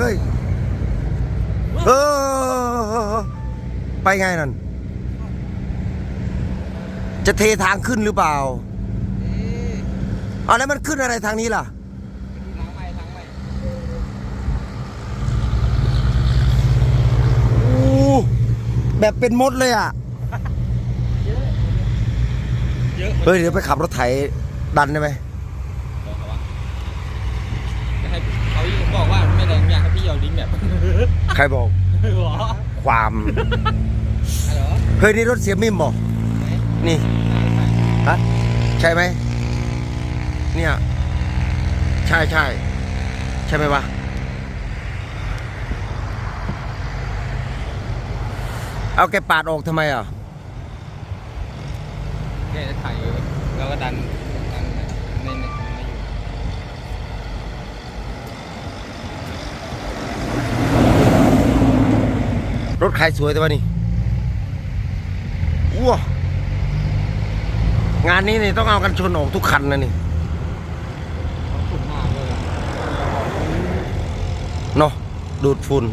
เฮ้ยเออไปไงนั่น จะเททางขึ้นหรือเปล่าเอาแล้วมันขึ้นอะไรทางนี้ล่ะทางใหม่ทางใหม่อู้แบบเป็นมดเลยอะเยอะเฮ้ย เดี๋ยวไปขับรถไถดันได้ไหม จะให้เขาบอกว่าไม่แรงอยากให้พี่เอาลิ้น แบบใครบอกหัวความฮัลโหลเฮ้ยนี่รถเสียมิมบอกนี่ฮะใช่ไหมเนี่ยใช่ใช่ใช่ไหมวะเอาแกปาดออกทำไมอะแกจะถ่ายแล้วก็ดันดันในในในอยู่ รถใครสวยแต่ว่านี่ว้าวงานนี้นี่ต้องเอากันชนออกทุกคันนะนี่เขาขุ่นหน้าเลยอะเนาะดูดฝุ่น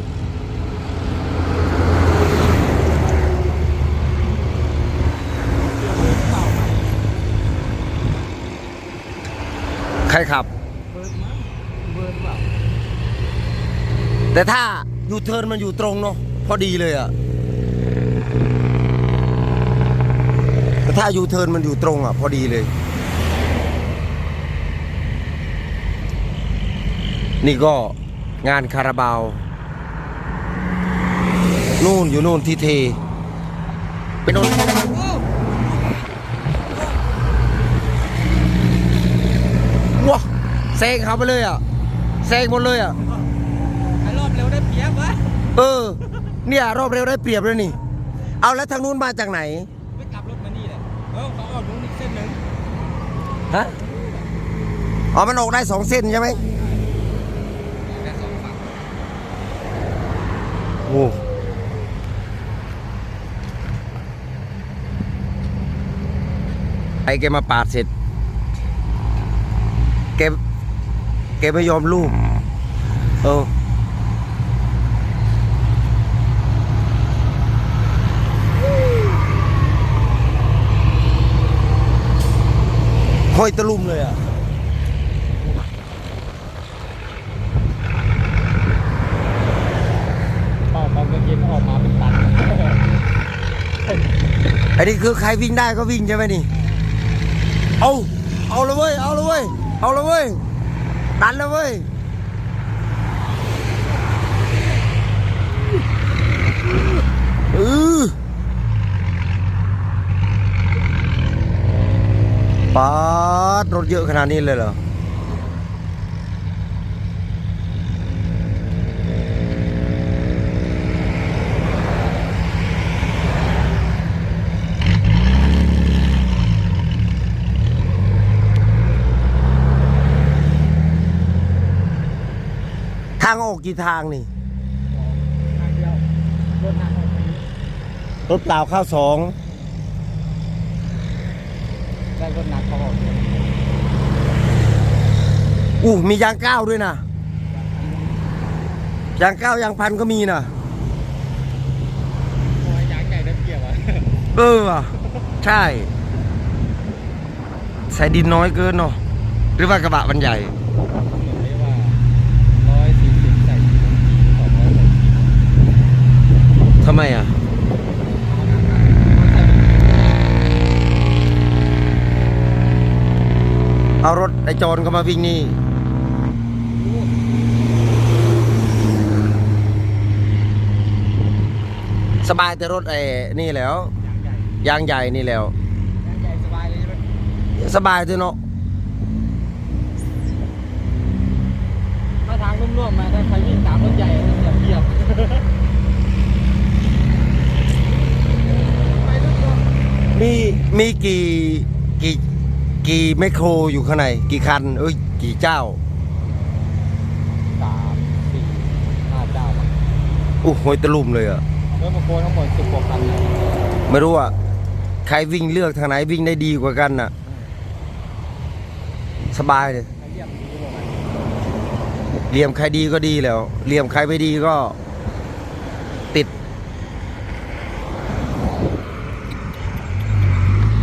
ใครขับเบิร์ดมั้งเบิร์ดเปล่าแต่ถ้ายูเทิร์นมันอยู่ตรงเนาะ พอดีเลยอะแต่ถ้ายูเทิร์นมันอยู่ตรงอะพอดีเลย นี่ก็งานคาราบาวนู่นอยู่นู่นที่เทไปนู่นว้าแซงเขาไปเลยอะแซงหมดเลยอะไอ้รอบเร็วได้เปรียบวะเออ เนี่ยรอบเร็วได้เปรียบเลยนี่ เอาแล้วทางนู้นมาจากไหนไม่กลับรถมานี่เลยเออเขาออกตรงนี้เส้นหนึ่งฮะอ๋อมันออกได้สองเส้นใช่ไหมแค่สองฝั่งโอ้ไอแกมาปาดเสร็จแกแกไม่ยอมลูกเออ ห้อยตะลุ่มเลยอะเป่าตอนกลางเย็นออกมาเป็นตันอันนี้คือใครวิ่งได้ก็วิ่งใช่ไหมนี่ เอา เอาเลยเว้ย เอาเลยเว้ย เอาเลยเว้ย ดันเลยเว้ย เออปาด รถเยอะขนาดนี้เลยเหรอทางออกกี่ทางนี่รถเปล่าเข้าสองได้รถน้ำเขาออก อู้มียางก้าวด้วยนะยางก้าวยางพันก็มีนะโอ้ยยางใหญ่ได้เปรียบอะเออว่ะใช่ ใส่ดินน้อยเกินเนาะหรือว่ากระบะมันใหญ่เหมือนเรียกว่าร้อยสี่สิบใส่กี่สองร้อยใส่กี่ทำไมอะเอารถไอจอนก็มาวิ่งนี่ สบายแต่รถไอ้นี่แล้วยางใหญ่ยางใหญ่นี่แล้วยางใหญ่สบายเลยใช่ไหมสบายเถอะเนาะถ้าทางนุ่มๆมาถ้าใครวิ่งตามรถใหญ่อย่าเปรียบไปนุ่มมีมีกี่กี่กี่ไมโครอยู่ข้างในกี่คันเอ้ยกี่เจ้าๆสามสี่ห้าเจ้ามั้งอู้โหยตะลุ่มเลยอะร ถมาโกนทั้งหมดสิบกว่าคันเลยไม่รู้อะใครวิ่งเลือกทางไหนวิ่งได้ดีกว่ากันน่ะ สบายเลยใครเรียบรู้ประมาณเหลี่ยมใครดีก็ดีแล้วเหลี่ยมใครไม่ดีก็ ติด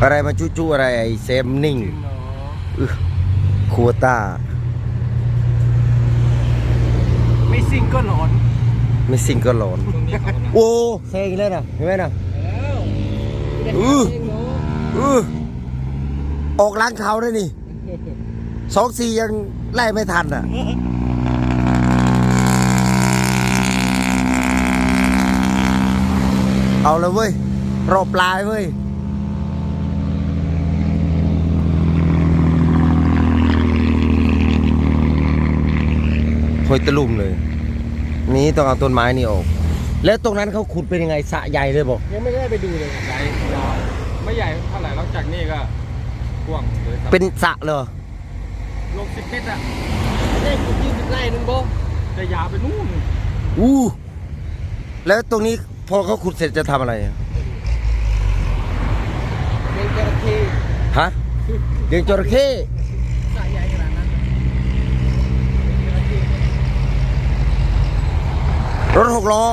อะไรมาจุ้ๆอะไรไอ้เซมนิ่งจริงเนาะอึครัวต้าไม่ซิงก็หลอน ไม่สิงก็หลอนตรงนี้เขากำลังโอ้เซงเลยนะเห็นไหมนะอือเอออออกล้างเขาได้นี่สองสี่ยังไล่ไม่ทันอะเอาเลยเว้ย รอบปลายเว้ย หอยตะลุ่มเลย นี้ต้องเอาต้นไม้นี่ออก แล้วตรงนั้นเขาขุดเป็นยังไงสระใหญ่เลยบอกยังไม่ได้ไปดูเลยใหญ่ยาวไม่ใหญ่เท่าไหร่แล้วจากนี่ก็กว้างเลยครับเป็นสระเลยลงสิบเมตรอะได้ขุดยี่สิบไร่นึงโบแต่ยาวไปนู่นอู้แล้วตรงนี้พอเขาขุดเสร็จจะทำอะไรอะเป็นจระเข้ฮะเลี้ยงจระเข้ สายใหญ่ขนาดนั้นจระเข้ รถหกล้อ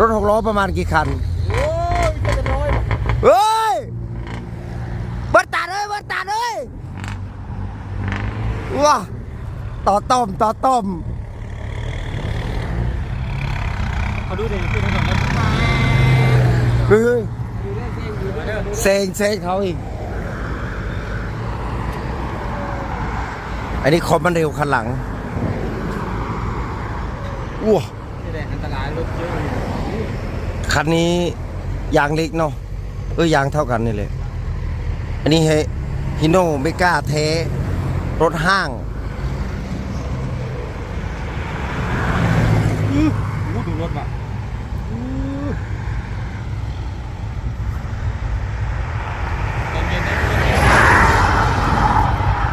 รถหกล้อประมาณกี่คันโอ้ยเจ็ดร้อยเฮ้ยเบิดตาเลยเบิดตาเลยว้าต่อต้มต่อต้มเขาดูดิขึ้นมาสองร้อยเฮ้ยดูได้เซ็งดูได้ดูเซงเซงเขาอีก อันนี้คอมมันเร็วคันหลังว้านี่แหละ อันตรายรถเยอะเลยคันนี้ยางเล็กเนาะเออยางเท่ากันนี่เลยอันนี้เฮฮิโนไม่กล้าเทรถห้างอู้ดูรถว่ะตอนเย็นได้รถเย็น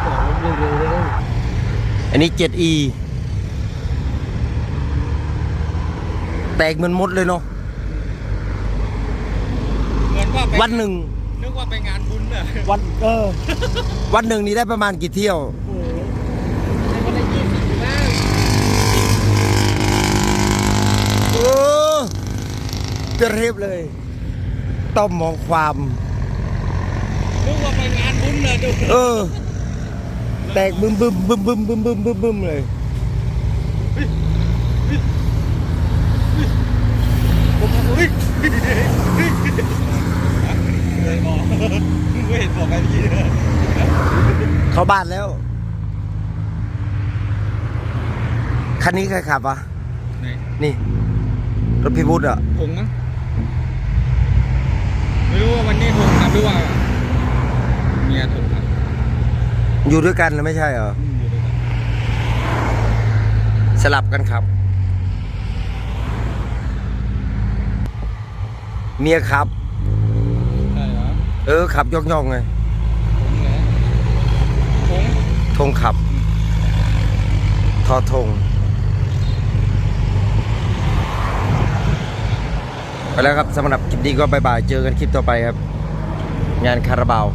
โอ้โหเร็วๆเลยอันนี้ 7e แตกเหมันมดเลยเนาะเหมือนว่าไปวันหนึ่ง นึกว่าไปงานบุญน่ะวันเออ วันหนึ่งนี่ได้ประมาณกี่เที่ยว โอ้โหใช้วันละยี่สิบอยู่บ้างเออจะเรียบเลย ต้องมองความ นึกว่าไปงานบุญน่ะดูเออ แตกบึมบึมบึมบึมบึมบึมบึมบึมเลยผม เฮ้ยเลยบอกไม่เห็นบอกอะไรพี่เลยเข้าบ้านแล้ว คันนี้ใครขับอะไหนนี่ รถพี่พุทธอะผงมั้งไม่รู้ว่าวันนี้ผงครับหรือว่าเมียผงครับอยู่ด้วยกันนะไม่ใช่เหรออืมอยู่ด้วยกันสลับกันครับ เมียขับ ใช่เหรอเออขับย่องๆไงผงเหรอผงธงขับ ทอธงไปแล้วครับสำหรับคลิปนี้ก็บายบาย เจอกันคลิปต่อไปครับ งานคาราบาว